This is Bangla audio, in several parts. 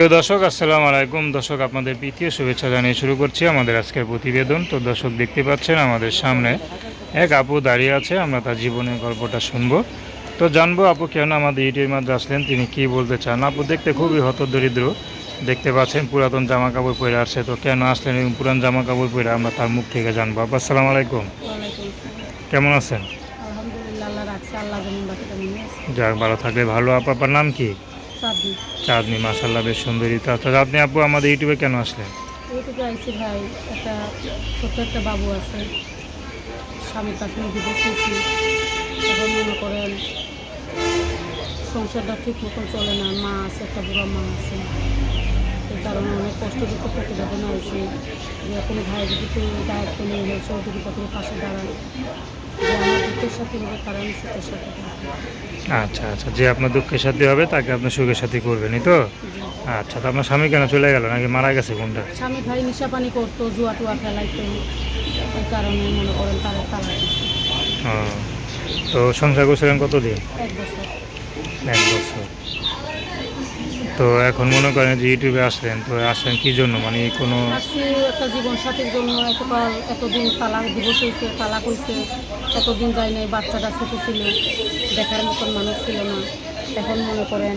প্রিয় দর্শক আসসালামু আলাইকুম। দর্শক আপনাদের প্রীতীয় শুভেচ্ছা জানিয়ে শুরু করছি আমাদের আজকের প্রতিবেদন। তো দর্শক দেখতে পাচ্ছেন আমাদের সামনে এক আপু দাঁড়িয়ে আছে আমরা তার জীবনের গল্পটা শুনব। তো জানব আপু কেন আমাদের ইউটিউবের মাঝে আসলেন তিনি কি বলতে চান? আপু দেখতে খুবই হতদরিদ্র দেখতে পাচ্ছেন পুরাতন জামা কাপড় পরে আসছে। তো কেন আসলেন এবং পুরান জামা কাপড় পরে আমরা তার মুখ থেকে জানব। আপু আসসালামু আলাইকুম। কেমন আছেন? যাক ভালো থাকলে ভালো। আপু আপনার নাম কি? চাঁদনি। মাসাল্লাহ বেশ সুন্দরী। তো চাঁদনি আপু আমাদের ইউটিউবে কেন আসলেন? এইটুকু আইসি ভাই একটা ছোট্ট একটা বাবু আছে। স্বামীর কাছে দেখতেছি এখন মনে করেন সংসারটা ঠিক মতন চলে না। মা আছে একটা বুড়া মা আছে। এই কারণে অনেক কষ্ট দুঃখ প্রতিবেদন হয়েছে যে কোনো ভাই যদি কেউ দায়িত্ব নিয়ে হয়ে সহযোগিতা করে পাশে দাঁড়ায়। আচ্ছা আচ্ছা যে আপনার দুঃখের সাথে হবে তাকে আপনার সুখের সাথে করবেনই তো? আচ্ছা তো আপনার স্বামী কেন চলে গেল নাকি মারা গেছে কোনটা? স্বামী ভাই নিশা পানি করতো জুয়া টুয়া খেলাইতো এই কারণে মনে করেন তারা তারা তো সংসার করছিলেন কতদিন? এক বছর। এক বছর। তো এখন মনে করেন যে ইউটিউবে আসলেন তো আসলেন কি জন্য? মানে কোনো একটা জীবন সাথীর জন্য এতকাল এতদিন তালাক দিবস হয়েছে তালাক হয়েছে এতদিন যায় নাই বাচ্চাটা ছোটো ছিল দেখার মতন মানুষ ছিল না। এখন মনে করেন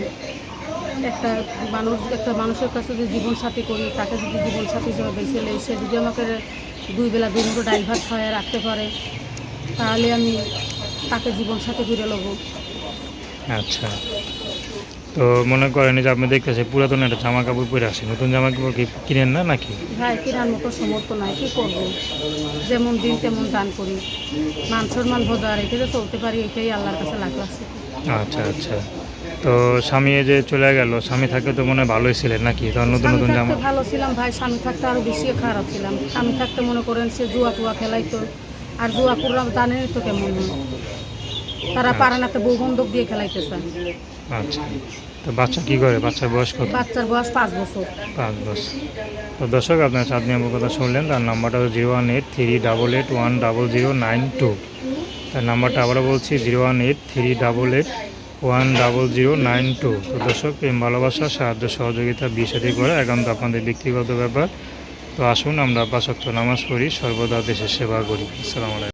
একটা মানুষ একটা মানুষের কাছে যে জীবন সাথী করি তাকে যদি জীবন সাথী হিসেবে বেছে নেই সে যদি আমাকে দুই বেলা দুই মুঠো ভাত খাওয়ায় রাখতে পারে তাহলে আমি তাকে জীবন সাথী করে নেব আচ্ছা। তো মনে করেন যে আপনি দেখতেছে পুরাতন একটা জামা কাপড় পরে আসে নতুন জামা কাপড় কি কিনেন না নাকি? ভাই কেনার মতো সমর্থ নাই কী করব? যেমন দিন তেমন দান করি। মান সম্মান বজায় রেখে যে চলতে পারি এটাই আল্লাহর কাছে লাগছে আচ্ছা আচ্ছা। তো স্বামী এই যে চলে গেল স্বামী থাকলে তো মনে হয় ভালোই ছিলেন নাকি? তখন নতুন নতুন জামা ভালো ছিলাম ভাই স্বামী থাকতে আরও বেশি খারাপ ছিলাম। স্বামী থাকতে মনে করেন সে জুয়া টুয়া খেলাইতো। আর জুয়া পুরা জানেনই তো কেমন তারা পারে না একটা বউ বন্ধক দিয়ে খেলাইতেছে। আচ্ছা। তো বাচ্চা কি করে? বাচ্চার বয়স কত? বাচ্চার বয়স পাঁচ বছর। পাঁচ বছর। তো দর্শক আপনার চাঁদনি আমার কথা শুনলেন তার নাম্বারটা হলো zero one eight three double eight one double zero nine two. তার নাম্বারটা আবারও বলছি zero one eight three double eight one double zero nine two. তো দর্শক প্রেম ভালোবাসা সাহায্য সহযোগিতা বিষাদি করে একান্ত আপনাদের ব্যক্তিগত ব্যাপার। তো আসুন আমরা পাশক্ত নামাজ পড়ি সর্বদা দেশের সেবা করি। আসসালামু আলাইকুম।